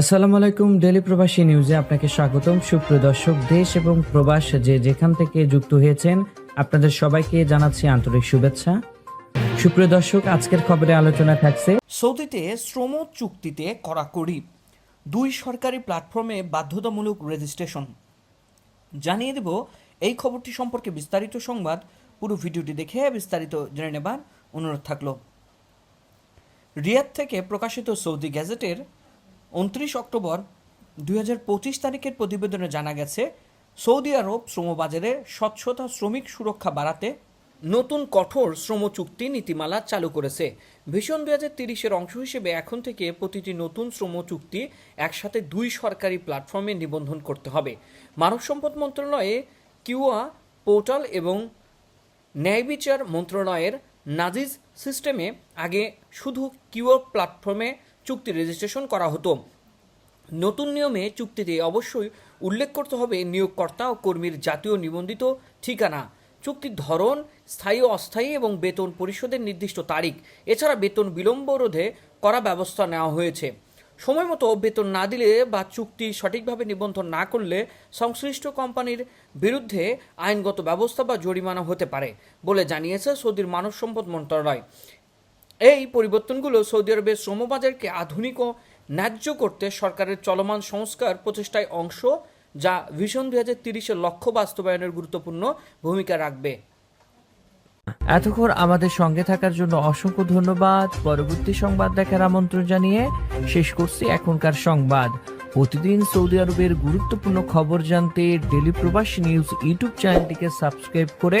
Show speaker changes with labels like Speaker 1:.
Speaker 1: আসসালামু আলাইকুম ডেলি প্রবাসী নিউজে আপনাকে স্বাগতম। সুপ্রিয় দর্শক, দেশ এবং প্রবাস যে যেখান থেকে যুক্ত হয়েছেন, আপনাদের সবাইকে জানাচ্ছি আন্তরিক শুভেচ্ছা। সুপ্রিয় দর্শক, আজকের খবরে আলোচনা থাকছে
Speaker 2: সৌদিতে শ্রম চুক্তিতে কড়াকড়ি। দুই সরকারি প্ল্যাটফর্মে বাধ্যতামূলক রেজিস্ট্রেশন। জানিয়ে দেব এই খবরটি সম্পর্কে বিস্তারিত সংবাদ। পুরো ভিডিওটি দেখে বিস্তারিত জেনে নেবার অনুরোধ থাকল। রিয়াদ থেকে প্রকাশিত সৌদি গ্যাজেটের উনত্রিশ অক্টোবর দু হাজার পঁচিশ তারিখের প্রতিবেদনে জানা গেছে, সৌদি আরব শ্রমবাজারে স্বচ্ছতা শ্রমিক সুরক্ষা বাড়াতে নতুন কঠোর শ্রম চুক্তি নীতিমালা চালু করেছে। ভীষণ দুই হাজার তিরিশের অংশ হিসেবে এখন থেকে প্রতিটি নতুন শ্রম চুক্তি একসাথে দুই সরকারি প্ল্যাটফর্মে নিবন্ধন করতে হবে। মানব সম্পদ মন্ত্রণালয়ে কিউয়া পোর্টাল এবং ন্যায়বিচার মন্ত্রণালয়ের নাজিজ সিস্টেমে আগে শুধু কিউআর প্ল্যাটফর্মে চুক্তি রেজিস্ট্রেশন করা হতো। নতুন নিয়মে চুক্তিতে অবশ্যই উল্লেখ করতে হবে নিয়োগকর্তা ও কর্মীর জাতীয় নিবন্ধিত ঠিকানা, চুক্তির ধরন, স্থায়ী অস্থায়ী এবং বেতন পরিশোধের নির্দিষ্ট তারিখ, এছাড়া বেতন বিলম্ব রোধে করা ব্যবস্থা নেওয়া হয়েছে। সময় মতো বেতন না দিলে বা চুক্তি সঠিকভাবে নিবন্ধন না করলে সংশ্লিষ্ট কোম্পানির বিরুদ্ধে আইনগত ব্যবস্থা বা জরিমানা হতে পারে, বলে জানিয়েছে সৌদির মানব সম্পদ মন্ত্রণালয়। এই পরিবর্তনগুলো সৌদি আরবের শ্রমবাজারকে আধুনিক ও ন্যায্য করতে সরকারের চলমান সংস্কার প্রচেষ্টায় অংশ, যা ভিশন দুই হাজার তিরিশের লক্ষ্য বাস্তবায়নের গুরুত্বপূর্ণ ভূমিকা রাখবে।
Speaker 1: এতক্ষণ আমাদের সঙ্গে থাকার জন্য অসংখ্য ধন্যবাদ। পরবর্তী সংবাদ দেখার আমন্ত্রণ জানিয়ে শেষ করছি এখনকার সংবাদ। প্রতিদিন সৌদি আরবের গুরুত্বপূর্ণ খবর জানতে ডেলি প্রবাসী নিউজ ইউটিউব চ্যানেলটিকে সাবস্ক্রাইব করে